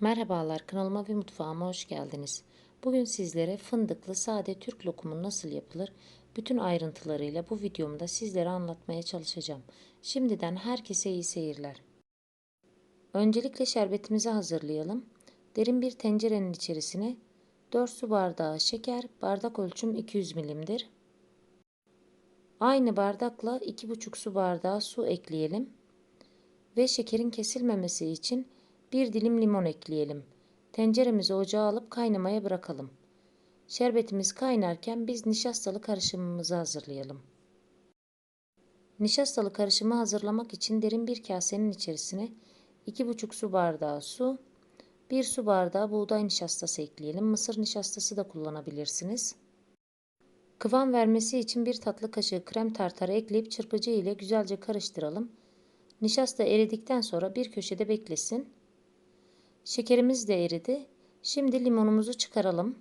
Merhabalar kanalıma ve mutfağıma hoş geldiniz. Bugün sizlere fındıklı sade Türk lokumu nasıl yapılır bütün ayrıntılarıyla bu videomda sizlere anlatmaya çalışacağım. Şimdiden herkese iyi seyirler. Öncelikle şerbetimizi hazırlayalım. Derin bir tencerenin içerisine 4 su bardağı şeker, bardak ölçüm 200 milimdir. Aynı bardakla 2,5 su bardağı su ekleyelim. Ve şekerin kesilmemesi için bir dilim limon ekleyelim. Tenceremizi ocağa alıp kaynamaya bırakalım. Şerbetimiz kaynarken biz nişastalı karışımımızı hazırlayalım. Nişastalı karışımı hazırlamak için derin bir kasenin içerisine 2,5 su bardağı su, 1 su bardağı buğday nişastası ekleyelim. Mısır nişastası da kullanabilirsiniz. Kıvam vermesi için bir tatlı kaşığı krem tartarı ekleyip çırpıcı ile güzelce karıştıralım. Nişasta eridikten sonra bir köşede beklesin. Şekerimiz de eridi. Şimdi limonumuzu çıkaralım.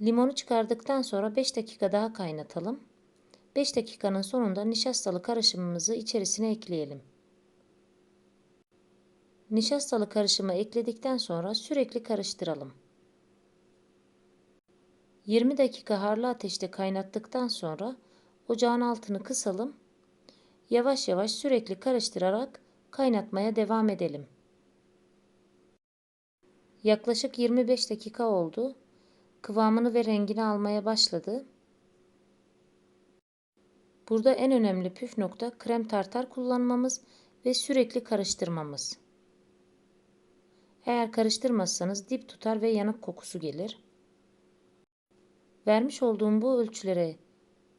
Limonu çıkardıktan sonra 5 dakika daha kaynatalım. 5 dakikanın sonunda nişastalı karışımımızı içerisine ekleyelim. Nişastalı karışımı ekledikten sonra sürekli karıştıralım. 20 dakika harlı ateşte kaynattıktan sonra ocağın altını kısalım. Yavaş yavaş sürekli karıştırarak kaynatmaya devam edelim. Yaklaşık 25 dakika oldu. Kıvamını ve rengini almaya başladı. Burada en önemli püf nokta krem tartar kullanmamız ve sürekli karıştırmamız. Eğer karıştırmazsanız dip tutar ve yanık kokusu gelir. Vermiş olduğum bu ölçülere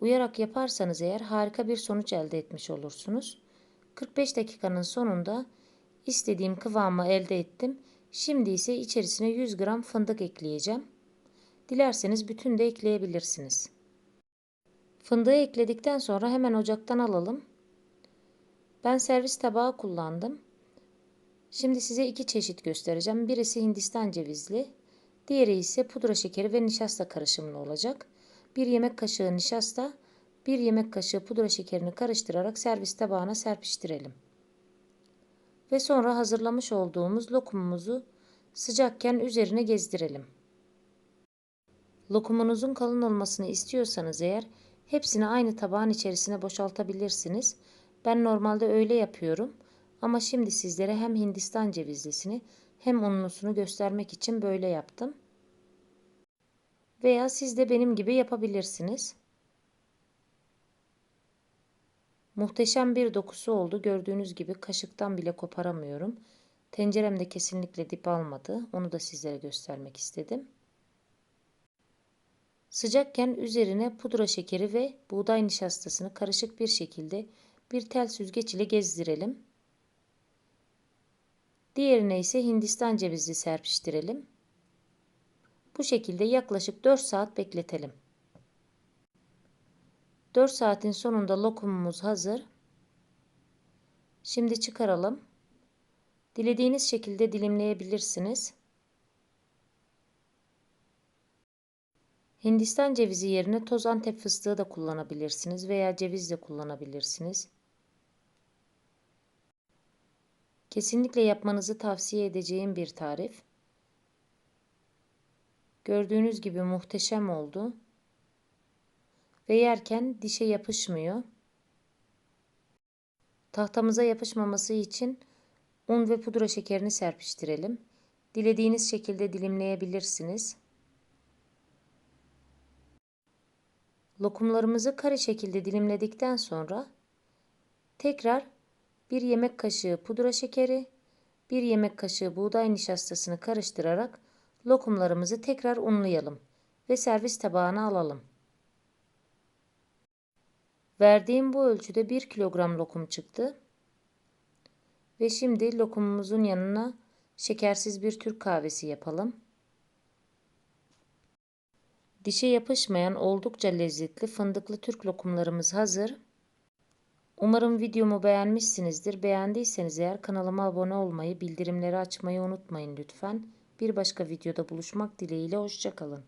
uyarak yaparsanız eğer harika bir sonuç elde etmiş olursunuz. 45 dakikanın sonunda istediğim kıvamı elde ettim. Şimdi ise içerisine 100 gram fındık ekleyeceğim. Dilerseniz bütün de ekleyebilirsiniz. Fındığı ekledikten sonra hemen ocaktan alalım. Ben servis tabağı kullandım. Şimdi size iki çeşit göstereceğim. Birisi Hindistan cevizli, diğeri ise pudra şekeri ve nişasta karışımlı olacak. Bir yemek kaşığı nişasta, bir yemek kaşığı pudra şekerini karıştırarak servis tabağına serpiştirelim. Ve sonra hazırlamış olduğumuz lokumumuzu sıcakken üzerine gezdirelim. Lokumunuzun kalın olmasını istiyorsanız eğer hepsini aynı tabağın içerisine boşaltabilirsiniz. Ben normalde öyle yapıyorum ama şimdi sizlere hem Hindistan cevizlisini hem unlusunu göstermek için böyle yaptım. Veya siz de benim gibi yapabilirsiniz. Muhteşem bir dokusu oldu. Gördüğünüz gibi kaşıktan bile koparamıyorum. Tencerem de kesinlikle dip almadı. Onu da sizlere göstermek istedim. Sıcakken üzerine pudra şekeri ve buğday nişastasını karışık bir şekilde bir tel süzgeç ile gezdirelim. Diğerine ise Hindistan cevizi serpiştirelim. Bu şekilde yaklaşık 4 saat bekletelim. 4 saatin sonunda lokumumuz hazır. Şimdi çıkaralım. Dilediğiniz şekilde dilimleyebilirsiniz. Hindistan cevizi yerine toz antep fıstığı da kullanabilirsiniz veya ceviz de kullanabilirsiniz. Kesinlikle yapmanızı tavsiye edeceğim bir tarif. Gördüğünüz gibi muhteşem oldu. Ve yerken dişe yapışmıyor. Tahtamıza yapışmaması için un ve pudra şekerini serpiştirelim. Dilediğiniz şekilde dilimleyebilirsiniz. Lokumlarımızı kare şekilde dilimledikten sonra tekrar bir yemek kaşığı pudra şekeri, bir yemek kaşığı buğday nişastasını karıştırarak lokumlarımızı tekrar unlayalım ve servis tabağına alalım. Verdiğim bu ölçüde 1 kilogram lokum çıktı. Ve şimdi lokumumuzun yanına şekersiz bir Türk kahvesi yapalım. Dişe yapışmayan oldukça lezzetli fındıklı Türk lokumlarımız hazır. Umarım videomu beğenmişsinizdir. Beğendiyseniz eğer kanalıma abone olmayı, bildirimleri açmayı unutmayın lütfen. Bir başka videoda buluşmak dileğiyle hoşçakalın.